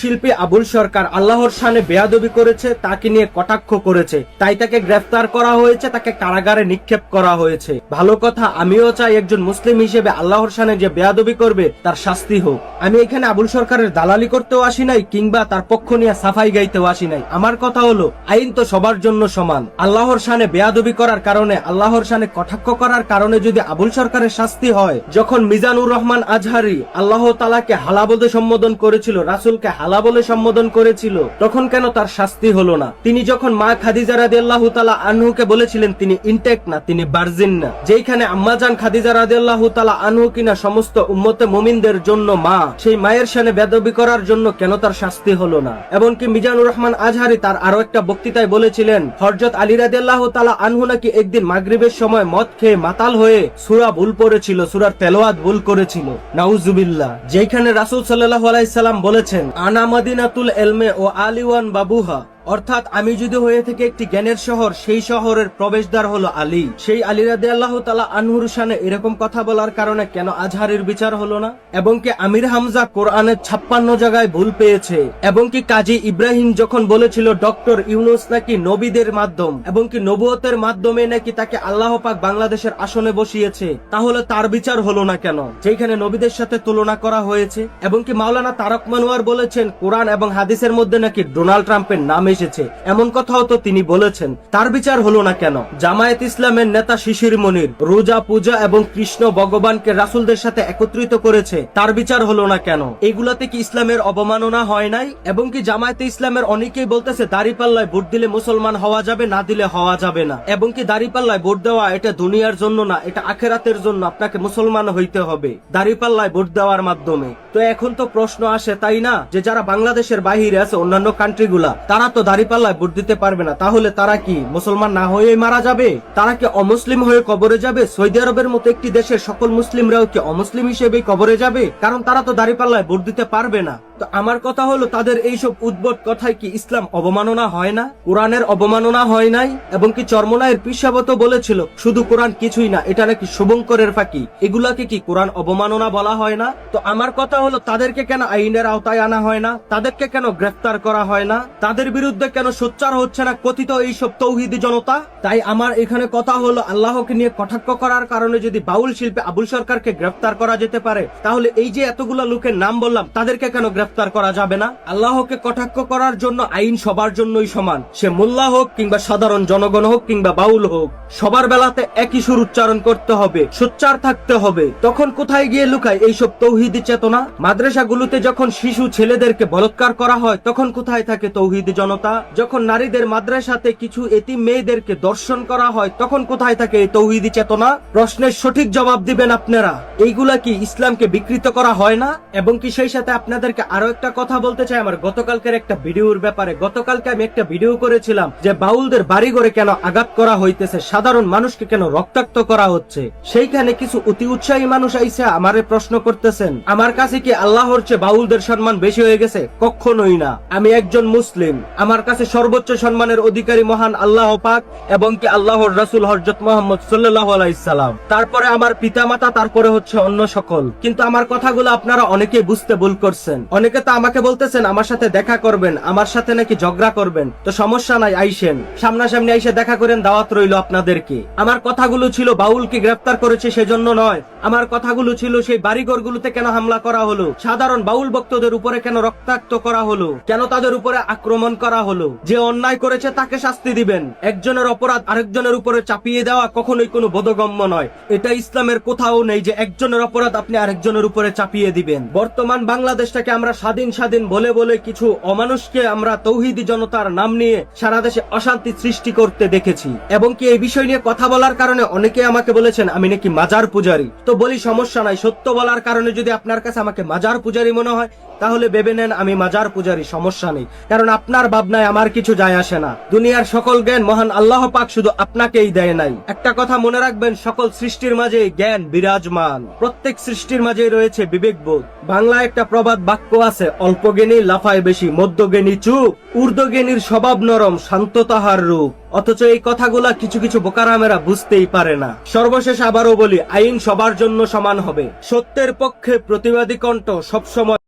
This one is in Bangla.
শিল্পী আবুল সরকার আল্লাহর শানে বেয়াদবি করেছে, তাকে নিয়ে কটাক্ষ করেছে। তাই তাকে গ্রেফতার করা হয়েছে, তাকে কারাগারে নিক্ষেপ করা হয়েছে। ভালো কথা, আমিও চাই একজন মুসলিম হিসেবে আল্লাহর শানে যে বেয়াদবি করবে, তার শাস্তি হোক। আমি এখানে আবুল সরকারের দালালি করতেও আসি নাই, কিংবা তার পক্ষ নিয়ে সাফাই গাইতেও আসি নাই। আমার কথা হলো, আইন তো সবার জন্য সমান। আল্লাহর শানে বেয়াদবি করার কারণে, আল্লাহর শানে কটাক্ষ করার কারণে যদি আবুল সরকারের শাস্তি হয়, যখন মিজানুর রহমান আজহারি আল্লাহ তালাকে হালা সম্বোধন করেছিল, রাসুলকে হালা বলে সম্বোধন করেছিল, তখন কেন তার শাস্তি হলো না? তিনি যখন মা খাদিজা রাদি আল্লাহ তালা আনহুকে বলেছিলেন, তিনি ইনটেক না, তিনি বার্জিন না। যেখানে আম্মাজান খাদিজা রাদি আল্লাহ তালা আনহু কিনা সমস্ত উম্মতে মুমিনদের জন্য মা, সেই মায়ের সানে বেদবি করার জন্য কেন তার শাস্তি হলো না? এমনকি মিজানুর রহমান আজহারি তার আরও একটা বক্তৃতায় বলেছিলেন হরজত আলী রাদি আল্লাহ তালা আনহু নাকি একদিন মাগরিবের সময় মদ খেয়ে মাতাল হয়ে সুরা ভুল পড়েছিল, সুরার তেলোয়াত ভুল করেছিল। নাউজুবিল্লাহ। যেখানে রাসূল সাল্লাল্লাহু আলাইহি সাল্লাম বলেছেন, আনা মাদিনাতুল এলমে ও আলিওয়ান বাবুহা। অর্থাৎ আমি যদি হয়ে থেকে একটি জ্ঞানের শহর, সেই শহরের প্রবেশদ্বার হলো আলী। সেই আলী রাদে আল্লাহ তালা আনহুর শানে এরকম কথা বলার কারণে কেন আজহারের বিচার হলো না? এবং কি আমির হামজা কোরআনের ছাপ্পান্ন জায়গায় ভুল পেয়েছে? এবং কি কাজী ইব্রাহিম যখন বলেছিল, ডক্টর ইউনুস নাকি নবীদের মাধ্যম, এবং কি নবুয়তের মাধ্যমে নাকি তাকে আল্লাহ পাক বাংলাদেশের আসনে বসিয়েছে, তাহলে তার বিচার হলো না কেন? যেখানে নবীদের সাথে তুলনা করা হয়েছে, এবং কি মাওলানা তারক মানুয়ার বলেছেন, কোরআন এবং হাদিসের মধ্যে নাকি ডোনাল্ড ট্রাম্পের নাম এসেছে। এমন কথাও তো তিনি বলেছেন। তার বিচার হলো না কেন? জামায়াত ইসলামের নেতা শিশির মনির রোজা, পূজা এবং কৃষ্ণ ভগবানকে রাসুলদের সাথে একত্রিত করেছে। তার বিচার হলো না কেন? এগুলাতে কি ইসলামের অবমাননা হয় নাই? এবং কি জামায়াতে ইসলামের অনেকেই বলতেছে, দাড়িপাল্লায় ভোট দিলে মুসলমান হওয়া যাবে, না দিলে হওয়া যাবে না। এবং কি দাড়িপাল্লায় ভোট দেওয়া এটা দুনিয়ার জন্য না, এটা আখেরাতের জন্য আপনাকে মুসলমান হইতে হবে। দাড়িপাল্লায় ভোট দেওয়ার মাধ্যমে। তো এখন তো প্রশ্ন আসে, তাই না? যে যারা বাংলাদেশের বাহিরে আছে, অন্যান্য কান্ট্রিগুলা তারা তো দাড়িপাল্লায় ভোট দিতে পারবে না, তাহলে তারা কি মুসলমান না হয়ে মারা যাবে? তারা কি অমুসলিম হয়ে কবরে যাবে? সৌদি আরবের মতো একটি দেশের সকল মুসলিমরাও কি অমুসলিম হিসেবে কবরে যাবে? কারণ তারা তো দাড়িপাল্লায় ভোট দিতে পারবে না। তো আমার কথা হলো, তাদের এইসব উদ্ভট কথায় কি ইসলাম অবমাননা হয় না? কোরআনের অবমাননা হয় নাই? এবং কি চর্মনায়ের পিসাবত বলেছিল, শুধু কোরআন কিছুই না, এটা নাকি শুভঙ্করের ফাঁকি। এগুলাকে কি কোরআন অবমাননা বলা হয় না? তো আমার কথা হলো, তাদেরকে কেন আইনের আওতায় আনা হয় না? তাদেরকে কেন গ্রেফতার করা হয় না? তাদের বিরুদ্ধে কেন সোচ্চার হচ্ছে না কথিত এইসব তৌহিদি জনতা? তাই আমার এখানে কথা হলো আল্লাহকে নিয়ে কটাক্ষ করার কারণে যদি বাউল শিল্পী আবুল সরকারকে গ্রেফতার করা যেতে পারে, তাহলে এই যে এতগুলো লোকের নাম বললাম, তাদেরকে কেন গ্রেফতার করা যাবে না? আল্লাহকে কটাক্ষ করার জন্য আইন সবার জন্যই সমান। সে মোল্লা হোক কিংবা সাধারণ জনগণ হোক কিংবা বাউল হোক, সবার বেলাতে একই সুর উচ্চারণ করতে হবে, সোচ্চার থাকতে হবে। তখন কোথায় গিয়ে লুকায় এইসব তৌহিদি চেতনা? মাদ্রাসাগুলোতে যখন শিশু ছেলেদেরকে বলৎকার করা হয়, তখন কোথায় থাকে তৌহিদি জনতা? যখন নারীদের মাদ্রাসাতে কিছু এতিম মেয়েদেরকে দর্শন করা হয়, তখন কোথায় থাকে এই তৌহিদি চেতনা? প্রশ্নের সঠিক জবাব দিবেন আপনারা। এইগুলা কি ইসলামকে বিকৃত করা হয় না? এবং কি সেই সাথে আপনাদেরকে আরও একটা কথা বলতে চাই? আমার গতকালকের একটা ভিডিওর ব্যাপারে, গতকালকে আমি একটা ভিডিও করেছিলাম যে বাউলদের বাড়িঘরে কেন আঘাত করা হইতেছে, সাধারণ মানুষকে কেন রক্তাক্ত করা হচ্ছে? সেইখানে কিছু অতি উৎসাহী মানুষ আইসে আমারে প্রশ্ন করতেছেন, আমার কাছে কি আল্লাহর চেয়ে বাউলদের সম্মান বেশি হয়ে গেছে? কখনোই না। আমি একজন মুসলিম। আমার কাছে সর্বোচ্চ সম্মানের অধিকারী মহান আল্লাহ পাক এবং কি আল্লাহর রাসুল হরজত মোহাম্মদ সাল্লাহ আলাইসাল্লাম তারপরে আমার পিতামাতা, তারপরে হচ্ছে অন্য সকল। কিন্তু আমার কথাগুলো আপনারা অনেকেই বুঝতে ভুল করছেন। অনেকে তো আমাকে বলতেছেন, আমার সাথে দেখা করবেন, আমার সাথে নাকি ঝগড়া করবেন। তো সমস্যা নাই, আইসেন। সামনাসামনি আইসে দেখা করেন, দাওয়াত রইল আপনাদেরকে। আমার কথাগুলো ছিল বাউলকে গ্রেফতার করেছে সেজন্য নয় আমার কথাগুলো ছিল, সেই বাড়িঘরগুলোতে কেন হামলা করা হলো? সাধারণ বাউল ভক্তদের উপরে কেন রক্তাক্ত করা হলো? কেন তাদের উপরে আক্রমণ করা হলো? যে অন্যায় করেছে তাকে শাস্তি দিবেন। একজনের অপরাধ আরেকজনের উপরে চাপিয়ে দেওয়া কখনোই কোনো বোধগম্য নয়। এটা ইসলামের কোথাও নেই যে একজনের অপরাধ আপনি আরেকজনের উপরে চাপিয়ে দিবেন। বর্তমান বাংলাদেশটাকে আমরা স্বাধীন স্বাধীন বলে বলে কিছু অমানুষকে আমরা তৌহিদি জনতার নাম নিয়ে সারা দেশে অশান্তি সৃষ্টি করতে দেখেছি। এবং কি এই বিষয় নিয়ে কথা বলার কারণে অনেকে আমাকে বলেছেন, আমি নাকি মাজার পূজারি? তো বলি সমস্যা নাই। সত্য বলার কারণে যদি আপনার কাছে আমাকে মাজার পূজারি মনে হয় তাহলে ভেবে নেন আমি মাজার পূজারি, সমস্যা নেই। কারণ আপনার ভাবনায় আমার কিছু যায় আসে না। দুনিয়ার সকল জ্ঞান মহান আল্লাহ পাক শুধু আপনাকেই দেয় নাই। একটা কথা মনে রাখবেন, সকল সৃষ্টির মাঝে জ্ঞান বিরাজমান। প্রত্যেক সৃষ্টির মাঝে রয়েছে বিবেকবোধ। বাংলা একটা প্রবাদ বাক্য আছে, অল্প জ্ঞানী লাফায় বেশি মধ্যজ্ঞানী চুপ ঊর্ধ্বজ্ঞানীর স্বভাব নরম, শান্ত তাহার রূপ। অথচ এই কথাগুলা কিছু কিছু বোকারামেরা বুঝতেই পারে না। সর্বশেষ আবারও বলি, আইন সবার জন্য সমান হবে। সত্যের পক্ষে প্রতিবাদী কণ্ঠ সবসময়